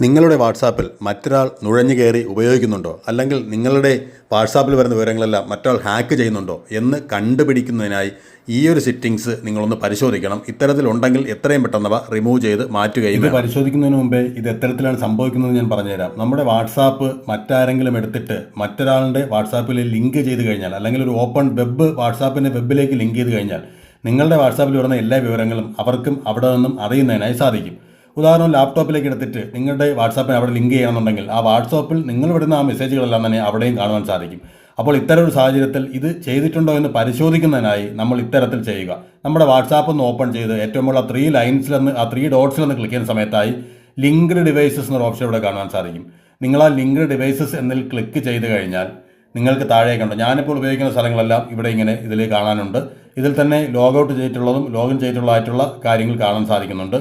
നിങ്ങളുടെ വാട്സാപ്പിൽ മറ്റൊരാൾ നുഴഞ്ഞു കയറി ഉപയോഗിക്കുന്നുണ്ടോ? അല്ലെങ്കിൽ നിങ്ങളുടെ വാട്സാപ്പിൽ വരുന്ന വിവരങ്ങളെല്ലാം മറ്റൊരാൾ ഹാക്ക് ചെയ്യുന്നുണ്ടോ എന്ന് കണ്ടുപിടിക്കുന്നതിനായി ഈ ഒരു സെറ്റിങ്സ് നിങ്ങളൊന്ന് പരിശോധിക്കണം. ഇത്തരത്തിലുണ്ടെങ്കിൽ എത്രയും പെട്ടെന്നവ റിമൂവ് ചെയ്ത് മാറ്റുകയും ഇത് പരിശോധിക്കുന്നതിന് മുമ്പേ ഇത് എത്തരത്തിലാണ് സംഭവിക്കുന്നത് ഞാൻ പറഞ്ഞുതരാം. നമ്മുടെ വാട്സാപ്പ് മറ്റാരെങ്കിലും എടുത്തിട്ട് മറ്റൊരാളുടെ വാട്സാപ്പിൽ ലിങ്ക് ചെയ്ത് കഴിഞ്ഞാൽ അല്ലെങ്കിൽ ഒരു ഓപ്പൺ വെബ് വാട്സാപ്പിന്റെ വെബിലേക്ക് ലിങ്ക് ചെയ്ത് കഴിഞ്ഞാൽ നിങ്ങളുടെ വാട്സാപ്പിൽ വരുന്ന എല്ലാ വിവരങ്ങളും അവർക്കും അവിടെ നിന്നും അറിയുന്നതിനായി സാധിക്കും. ഉദാഹരണം ലാപ്ടോപ്പിലേക്ക് എടുത്തിട്ട് നിങ്ങളുടെ വാട്സാപ്പിന് അവിടെ ലിങ്ക് ചെയ്യണമെന്നുണ്ടെങ്കിൽ ആ വാട്സാപ്പിൽ നിങ്ങൾ വിടുന്ന ആ മെസ്സേജുകളെല്ലാം തന്നെ അവിടെയും കാണുവാൻ സാധിക്കും. അപ്പോൾ ഇത്തരം ഒരു സാഹചര്യത്തിൽ ഇത് ചെയ്തിട്ടുണ്ടോ എന്ന് പരിശോധിക്കുന്നതിനായി നമ്മൾ ഇത്തരത്തിൽ ചെയ്യുക. നമ്മുടെ വാട്സാപ്പ് ഒന്ന് ഓപ്പൺ ചെയ്ത് ഏറ്റവും ആ ത്രീ ലൈൻസിലെന്ന് ആ ത്രീ ഡോട്ട്സിലെന്ന് ക്ലിക്ക് ചെയ്യുന്ന സമയത്തായി ലിങ്ക്ഡ് ഡിവൈസസ് എന്നൊരു ഓപ്ഷൻ ഇവിടെ കാണാൻ സാധിക്കും. നിങ്ങൾ ആ ലിങ്ക്ഡ് ഡിവൈസസ് എന്നതിൽ ക്ലിക്ക് ചെയ്ത് കഴിഞ്ഞാൽ നിങ്ങൾക്ക് താഴെ കണ്ടു ഞാനിപ്പോൾ ഉപയോഗിക്കുന്ന സ്ഥലങ്ങളെല്ലാം ഇവിടെ ഇങ്ങനെ ഇതിൽ കാണാനുണ്ട്. ഇതിൽ തന്നെ ലോഗൗട്ട് ചെയ്തിട്ടുള്ളതും ലോഗിൻ ചെയ്തിട്ടുള്ളതായിട്ടുള്ള കാര്യങ്ങൾ കാണാൻ സാധിക്കുന്നുണ്ട്.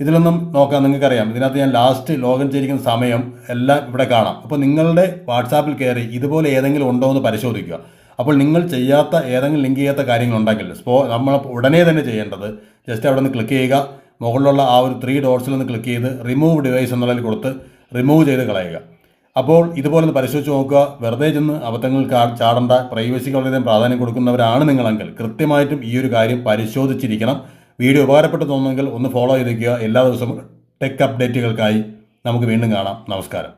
ഇതിലൊന്നും നോക്കാം നിങ്ങൾക്കറിയാം. ഇതിനകത്ത് ഞാൻ ലാസ്റ്റ് ലോഗിൻ ചെയ്തിരിക്കുന്ന സമയം എല്ലാം ഇവിടെ കാണാം. അപ്പോൾ നിങ്ങളുടെ വാട്സാപ്പിൽ കയറി ഇതുപോലെ ഏതെങ്കിലും ഉണ്ടോ എന്ന് പരിശോധിക്കുക. അപ്പോൾ നിങ്ങൾ ചെയ്യാത്ത ഏതെങ്കിലും ലിങ്ക് ചെയ്യാത്ത കാര്യങ്ങളുണ്ടെങ്കിൽ സ്പോ നമ്മൾ ഉടനെ തന്നെ ചെയ്യേണ്ടത് ജസ്റ്റ് അവിടെ നിന്ന് ക്ലിക്ക് ചെയ്യുക. മുകളിലുള്ള ആ ഒരു ത്രീ ഡോട്ട്സിൽ നിന്ന് ക്ലിക്ക് ചെയ്ത് റിമൂവ് ഡിവൈസ് എന്നുള്ളതിൽ കൊടുത്ത് റിമൂവ് ചെയ്ത് കളയുക. അപ്പോൾ ഇതുപോലെ ഒന്ന് പരിശോധിച്ച് നോക്കുക. വെറുതെ ചെന്ന് അബദ്ധങ്ങൾ ചാടേണ്ട. പ്രൈവസിക്ക് വളരെയധികം പ്രാധാന്യം കൊടുക്കുന്നവരാണ് നിങ്ങളെങ്കിൽ കൃത്യമായിട്ടും ഈ ഒരു കാര്യം പരിശോധിച്ചിരിക്കണം. വീഡിയോ ഉപകാരപ്പെട്ടു തോന്നുമെങ്കിൽ ഒന്ന് ഫോളോ ചെയ്തിരിക്കുക എല്ലാ ദിവസവും ടെക് അപ്ഡേറ്റുകൾക്കായി നമുക്ക് വീണ്ടും കാണാം. നമസ്കാരം.